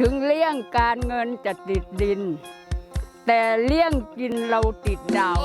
ถึงเลี่ยงการเงินจะติดดิน แต่เลี่ยงกินเราติดดาว